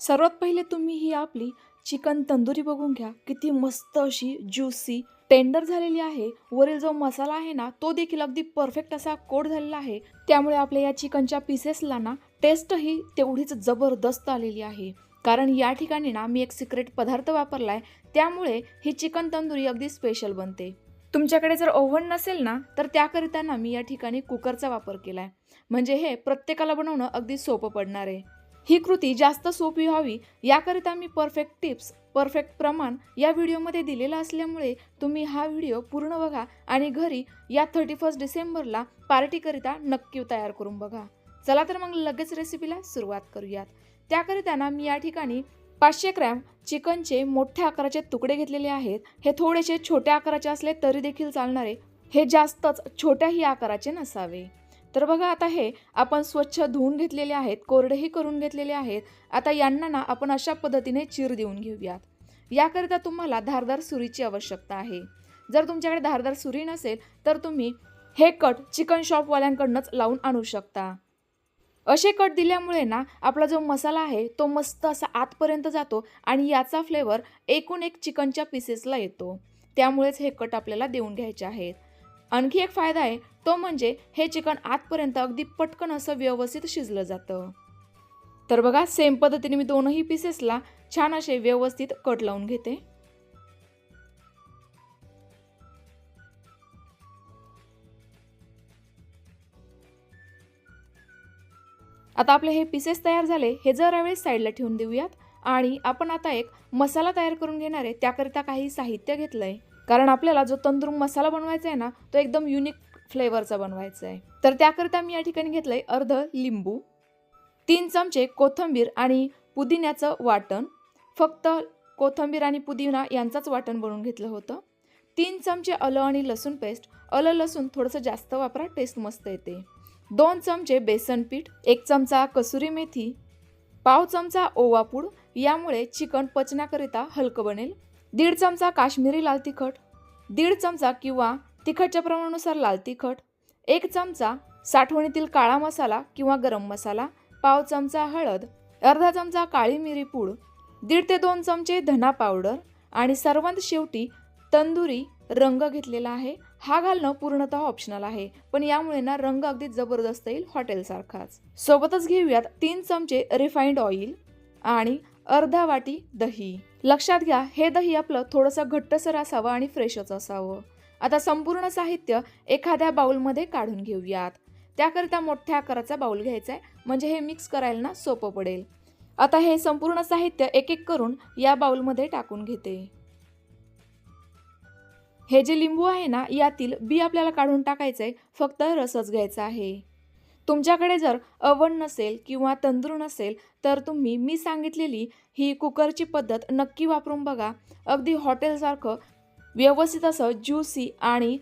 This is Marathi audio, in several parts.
सर्वात पहिले तुम्ही ही आपली चिकन तंदुरी बघून घ्या. किती मस्त अशी ज्युसी टेंडर झालेली आहे. वरील जो मसाला आहे ना तो देखील अगदी परफेक्ट असा कोड झालेला आहे. त्यामुळे आपल्या या चिकनच्या पीसेसला ना टेस्टही तेवढीच जबरदस्त आलेली आहे. कारण या ठिकाणी ना मी एक सिक्रेट पदार्थ वापरलाय. त्यामुळे ही चिकन तंदुरी अगदी स्पेशल बनते. तुमच्याकडे जर ओव्हन नसेल ना तर त्याकरिता ना मी या ठिकाणी कुकरचा वापर केलाय. म्हणजे हे प्रत्येकाला बनवणं अगदी सोपं पडणार आहे. ही कृती जास्त सोपी व्हावी याकरिता मी परफेक्ट टिप्स परफेक्ट प्रमाण या व्हिडिओमध्ये दिलेला असल्यामुळे तुम्ही हा व्हिडिओ पूर्ण बघा आणि घरी या थर्टी फर्स्ट डिसेंबरला पार्टीकरिता नक्की तयार करून बघा. चला तर मग लगेच रेसिपीला सुरुवात करूयात. त्याकरिता ना मी या ठिकाणी पाचशे ग्रॅम चिकनचे मोठ्या आकाराचे तुकडे घेतलेले आहेत. हे थोडेसे छोट्या आकाराचे असले तरी देखील चालणारे. हे जास्तच छोट्याही आकाराचे नसावे. तर बघा आता हे आपण स्वच्छ धुवून घेतलेले आहेत कोरडेही करून घेतलेले आहेत. आता यांना ना आपण अशा पद्धतीने चीर देऊन घेऊयात. याकरिता तुम्हाला धारदार सुरीची आवश्यकता आहे. जर तुमच्याकडे धारदार सुरी नसेल तर तुम्ही हे कट चिकन शॉपवाल्यांकडनंच लावून आणू शकता. असे कट दिल्यामुळे ना आपला जो मसाला आहे तो मस्त असा आतपर्यंत जातो आणि याचा फ्लेवर एकूण एक चिकनच्या पीसेसला येतो. त्यामुळेच हे कट आपल्याला देऊन घ्यायचे आहेत. आणखी एक फायदा आहे तो म्हणजे हे चिकन आतपर्यंत अगदी पटकन असं व्यवस्थित शिजलं जातं. तर बघा सेम पद्धतीने मी दोनही पीसेसला छान असे व्यवस्थित कट लावून घेते. आता आपले हे पीसेस तयार झाले हे जरा वेळेस साईडला ठेवून देऊयात. आणि आपण आता एक मसाला तयार करून घेणार आहे त्याकरिता काही साहित्य घेतलं आहे कारण आपल्याला जो तंदूर मसाला बनवायचा आहे ना तो एकदम युनिक फ्लेवरचा बनवायचा आहे तर त्याकरिता मी या ठिकाणी घेतलं आहे अर्ध लिंबू तीन चमचे कोथिंबीर आणि पुदिन्याचं वाटण. फक्त कोथिंबीर आणि पुदिना यांचाच वाटण बनवून घेतलं होतं. तीन चमचे आलं आणि लसूण पेस्ट. आलं लसूण थोडंसं जास्त वापरा टेस्ट मस्त येते. दोन चमचे बेसन पीठ एक चमचा कसुरी मेथी पाव चमचा ओवापूड यामुळे चिकन पचण्याकरिता हलकं बनेल. दीड चमचा काश्मीरी लाल तिखट दीड चमचा किंवा तिखटच्या प्रमाणानुसार लाल तिखट एक चमचा साठवणीतील काळा मसाला किंवा गरम मसाला पाव चमचा हळद अर्धा चमचा काळी मिरी पूड दीड ते दोन चमचे धना पावडर आणि सर्वात शेवटी तंदुरी रंग घेतलेला आहे. हा घालणं पूर्णतः ऑप्शनल आहे पण यामुळे ना रंग अगदी जबरदस्त येईल हॉटेलसारखाच. सोबतच घेऊयात तीन चमचे रिफाईंड ऑइल आणि अर्धा वाटी दही. लक्षात घ्या हे दही आपलं थोडंसं घट्टसर असावं आणि फ्रेशच असावं. आता संपूर्ण साहित्य एखाद्या बाउलमध्ये काढून घेऊयात. त्याकरिता मोठ्या आकाराचा बाउल घ्यायचा आहे म्हणजे हे मिक्स करायला ना सोपं पडेल. आता हे संपूर्ण साहित्य एक एक करून या बाउलमध्ये टाकून घेते. हे जे लिंबू आहे ना यातील बी आपल्याला काढून टाकायचं आहे फक्त रसच घ्यायचा आहे. तुमच्याकडे जर अवण नसेल किंवा तंदूर नसेल तर तुम्ही मी सांगितलेली ही कुकरची पद्धत नक्की वापरून बघा. अगदी हॉटेलसारखं व्यवस्थित असं ज्युसी आणि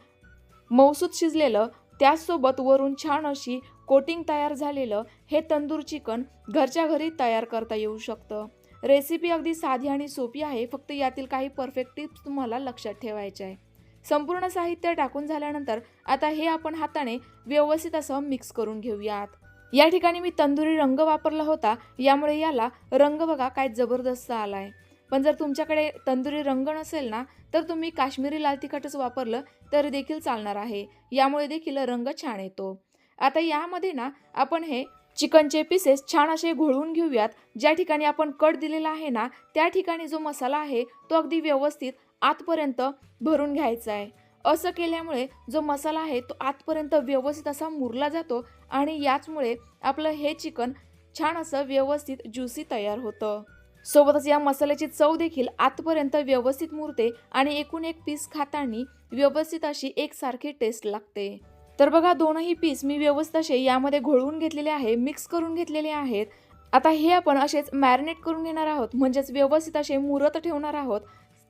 मौसूद शिजलेलं त्याचसोबत वरून छान अशी कोटिंग तयार झालेलं हे तंदूर चिकन घरच्या घरी तयार करता येऊ शकतं. रेसिपी अगदी साधी आणि सोपी आहे फक्त यातील काही परफेक्ट टिप्स तुम्हाला लक्षात ठेवायच्या आहे. संपूर्ण साहित्य टाकून झाल्यानंतर आता हे आपण हाताने व्यवस्थित असं मिक्स करून घेऊयात. या ठिकाणी मी तंदुरी रंग वापरला होता यामुळे याला रंग बघा काय जबरदस्त आला आहे पण जर तुमच्याकडे तंदुरी रंग नसेल ना तर तुम्ही काश्मीरी लाल तिखटच वापरलं तरी देखील चालणार आहे. यामुळे देखील रंग छान येतो. आता यामध्ये ना आपण हे चिकनचे पीसेस छान असे घोळवून घेऊयात. ज्या ठिकाणी आपण कट दिलेला आहे ना त्या ठिकाणी जो मसाला आहे तो अगदी व्यवस्थित आतपर्यंत भरून घ्यायचा आहे. असं केल्यामुळे जो मसाला आहे तो आतपर्यंत व्यवस्थित असा मुरला जातो आणि याचमुळे आपलं हे चिकन छान असं व्यवस्थित ज्युसी तयार होतं. सोबतच या मसाल्याची चव देखील आतपर्यंत व्यवस्थित मुरते आणि एकूण एक पीस खाताना व्यवस्थित अशी एकसारखी टेस्ट लागते. तर बघा दोनही पीस मी व्यवस्थित असे यामध्ये घोळवून घेतलेले आहे मिक्स करून घेतलेले आहेत. आता हे आपण असेच मॅरिनेट करून घेणार आहोत म्हणजेच व्यवस्थित असे मुरत ठेवणार आहोत.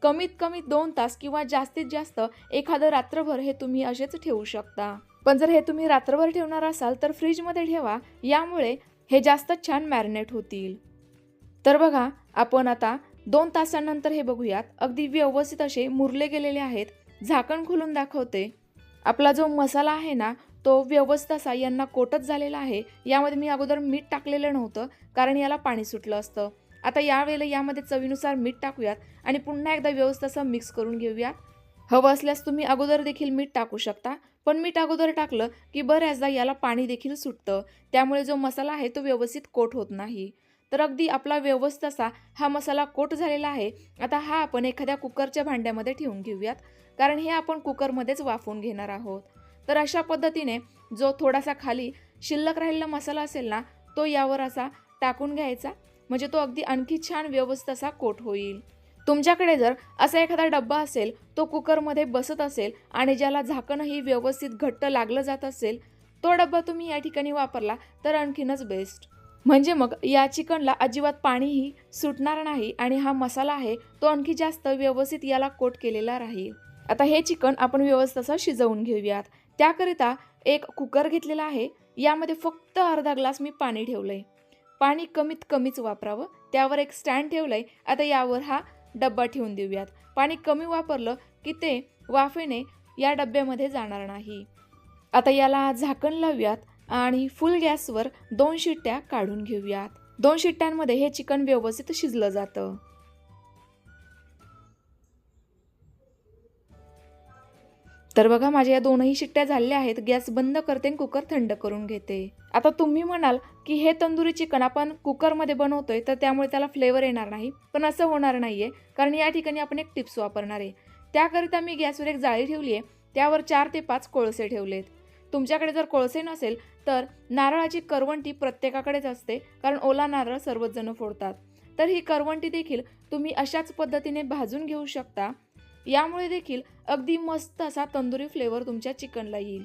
कमीत कमी दोन तास किंवा जास्तीत जास्त एखादं रात्रभर हे तुम्ही असेच ठेवू शकता. पण जर हे तुम्ही रात्रभर ठेवणार असाल तर फ्रीजमध्ये ठेवा यामुळे हे जास्त छान मॅरिनेट होतील. तर बघा आपण आता दोन तासानंतर हे बघूयात. अगदी व्यवस्थित असे मुरले गेलेले आहेत. झाकण खोलून दाखवते. आपला जो मसाला आहे ना तो व्यवस्थित असा यांना कोटच झालेला आहे. यामध्ये मी अगोदर मीठ टाकलेलं नव्हतं कारण याला पाणी सुटलं असतं. आता यावेळेला यामध्ये चवीनुसार मीठ टाकूयात आणि पुन्हा एकदा व्यवस्थित असं मिक्स करून घेऊयात हवं असल्यास तुम्ही अगोदर देखील मीठ टाकू शकता. पण मीठ अगोदर टाकलं की बऱ्याचदा याला पाणी देखील सुटतं. त्यामुळे जो मसाला आहे तो व्यवस्थित कोट होत नाही. तर अगदी आपला व्यवस्थित असा हा मसाला कोट झालेला आहे. आता हा आपण एखाद्या कुकरच्या भांड्यामध्ये ठेवून घेऊयात. कारण हे आपण कुकरमध्येच वाफवून घेणार आहोत. तर अशा पद्धतीने जो थोडासा खाली शिल्लक राहिलेला मसाला असेल ना तो यावर असा टाकून घ्यायचा. म्हणजे तो अगदी आणखी छान व्यवस्थित असा कोट होईल. तुमच्याकडे जर असा एखादा डब्बा असेल तो कुकरमध्ये बसत असेल आणि ज्याला झाकणही व्यवस्थित घट्ट लागलं जात असेल तो डब्बा तुम्ही या ठिकाणी वापरला तर आणखीनच बेस्ट म्हणजे मग या चिकनला अजिबात पाणीही सुटणार नाही आणि हा मसाला आहे तो आणखी जास्त व्यवस्थित याला कोट केलेला राहील. आता हे चिकन आपण व्यवस्थित असं शिजवून घेऊयात. त्याकरिता एक कुकर घेतलेला आहे. यामध्ये फक्त अर्धा ग्लास मी पाणी ठेवलं आहे पाणी कमीत कमीच वापरावं. त्यावर एक स्टँड ठेवलं आहे आता यावर हा डब्बा ठेवून देऊयात. पाणी कमी वापरलं की ते वाफेने या डब्यामध्ये जाणार नाही. आता याला झाकण लावूयात. आणि फुल गॅसवर दोन शिट्ट्या काढून घेऊयात. दोन शिट्ट्यांमध्ये हे चिकन व्यवस्थित शिजलं जातं. तर बघा माझ्या या दोनही शिट्ट्या झालेल्या आहेत. गॅस बंद करते आणि कुकर थंड करून घेते. आता तुम्ही म्हणाल की हे तंदुरी चिकन आपण कुकरमध्ये बनवतोय तर त्यामुळे त्याला फ्लेवर येणार नाही. पण असं होणार नाहीये कारण या ठिकाणी आपण एक टिप्स वापरणार आहे. त्याकरिता मी गॅसवर एक जाळी ठेवली आहे त्यावर चार ते पाच कोळसे ठेवलेत. तुमच्याकडे जर कोळसे नसेल तर नारळाची करवंटी प्रत्येकाकडेच असते कारण ओला नारळ सर्वच जण फोडतात. तर ही करवंटी देखील तुम्ही अशाच पद्धतीने भाजून घेऊ शकता. यामुळे देखील अगदी मस्त असा तंदुरी फ्लेवर तुमच्या चिकनला येईल.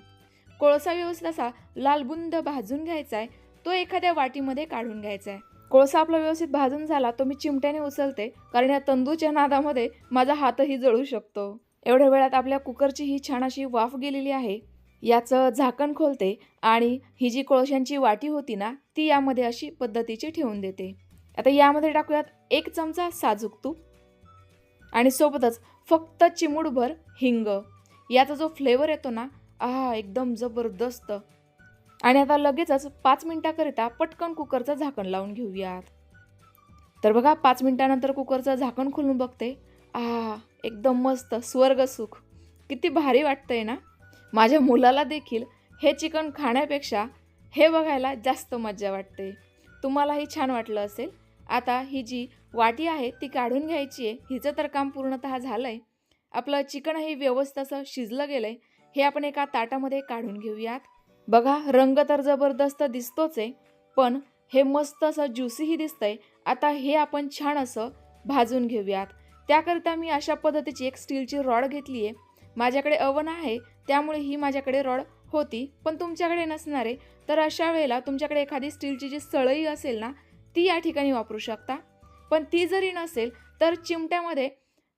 कोळसा व्यवस्थित असा लालबुंद भाजून घ्यायचा आहे तो एखाद्या वाटीमध्ये काढून घ्यायचा आहे कोळसा आपला व्यवस्थित भाजून झाला तो मी चिमट्याने उचलते कारण या तंदूरच्या नादामध्ये माझा हातही जळू शकतो. एवढ्या वेळात आपल्या कुकरची ही छान अशी वाफ गेलेली आहे. याचं झाकण खोलते आणि ही जी कोळशांची वाटी होती ना ती यामध्ये अशी पद्धतीची ठेवून देते. आता यामध्ये टाकूयात एक चमचा साजूक तूप आणि सोबतच फक्त चिमूडभर हिंग. याचा जो फ्लेवर येतो ना आहा एकदम जबरदस्त. आणि आता लगेचच पाच मिनिटाकरिता पटकन कुकरचं झाकण लावून घेऊयात. तर बघा पाच मिनिटानंतर कुकरचं झाकण खोलून बघते. आहा एकदम मस्त स्वर्ग सुख किती भारी वाटतंय ना? माझ्या मुलाला देखील हे चिकन खाण्यापेक्षा हे बघायला जास्त मज्जा वाटते. तुम्हालाही छान वाटलं असेल. आता ही जी वाटी आहे ती काढून घ्यायची आहे. हिचं तर काम पूर्णतः झालं आहे आपलं चिकनही व्यवस्थित असं शिजलं गेलं आहे हे आपण एका ताटामध्ये काढून घेऊयात. बघा रंग तर जबरदस्त दिसतोच आहे पण हे मस्त असं ज्युसीही दिसतंय. आता हे आपण छान असं भाजून घेऊयात. त्याकरिता मी अशा पद्धतीची एक स्टीलची रॉड घेतली आहे माझ्याकडे अवन आहे. त्यामुळे ही माझ्याकडे रॉड होती. पण तुमच्याकडे नसणारे तर अशा वेळेला तुमच्याकडे एखादी स्टीलची जी सळई असेल ना ती या ठिकाणी वापरू शकता. पण ती जरी नसेल तर चिमट्यामध्ये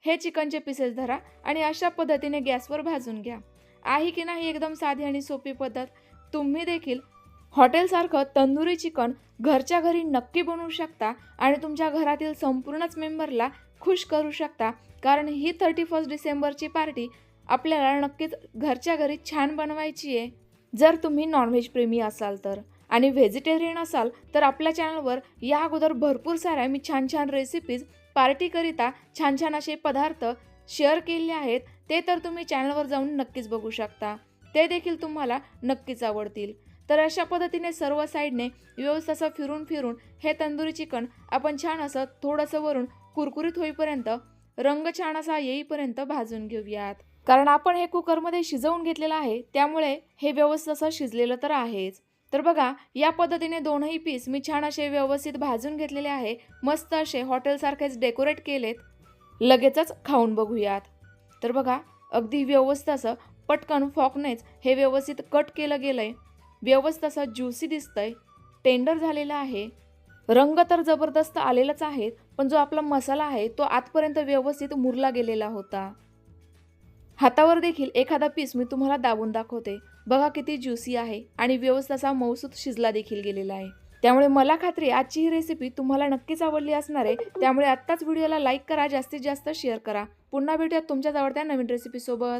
हे चिकनचे पीसेस धरा आणि अशा पद्धतीने गॅसवर भाजून घ्या. आहे की नाही एकदम साधी आणि सोपी पद्धत? तुम्ही देखील हॉटेलसारखं तंदुरी चिकन घरच्या घरी नक्की बनवू शकता आणि तुमच्या घरातील संपूर्णच मेंबरला खुश करू शकता. कारण ही थर्टी फर्स्ट डिसेंबरची पार्टी आपल्याला नक्कीच घरच्या घरी छान बनवायची आहे. जर तुम्ही नॉनव्हेज प्रेमी असाल तर आणि व्हेजिटेरियन असाल तर आपल्या चॅनलवर या अगोदर भरपूर साऱ्या मी छान छान रेसिपीज पार्टीकरिता छान छान असे पदार्थ शेअर केले आहेत ते तर तुम्ही चॅनलवर जाऊन नक्कीच बघू शकता. ते देखील तुम्हाला नक्कीच आवडतील. तर अशा पद्धतीने सर्व साईडने व्यवस्थित असं फिरून फिरून हे तंदुरी चिकन आपण छान असं थोडंसं वरून कुरकुरीत होईपर्यंत रंग छान असा येईपर्यंत भाजून घेऊयात. कारण आपण हे कुकरमध्ये शिजवून घेतलेलं आहे त्यामुळे हे व्यवस्थित असं शिजलेलं तर आहेच. तर बघा या पद्धतीने दोनही पीस मी छान असे व्यवस्थित भाजून घेतलेले आहे. मस्त असे हॉटेलसारखेच डेकोरेट केलेत. लगेचच खाऊन बघूयात. तर बघा अगदी व्यवस्थित असं पटकन फॉकनेच हे व्यवस्थित कट केलं गेलंय. व्यवस्थित असं ज्युसी दिसतंय. टेंडर झालेलं आहे. रंग तर जबरदस्त आलेलाच आहे पण जो आपला मसाला आहे तो आतपर्यंत व्यवस्थित मुरला गेलेला होता. हातावर देखील एखादा पीस मी तुम्हाला दाबून दाखवते. बघा किती ज्युसी आहे आणि व्यवस्थित असा शिजला देखील गेलेला आहे. त्यामुळे मला खात्री आजची ही रेसिपी तुम्हाला नक्कीच आवडली असणार आहे. त्यामुळे आत्ताच व्हिडिओला लाईक करा जास्तीत जास्त शेअर करा. पुन्हा भेटूयात तुमच्याच आवडत्या नवीन रेसिपीसोबत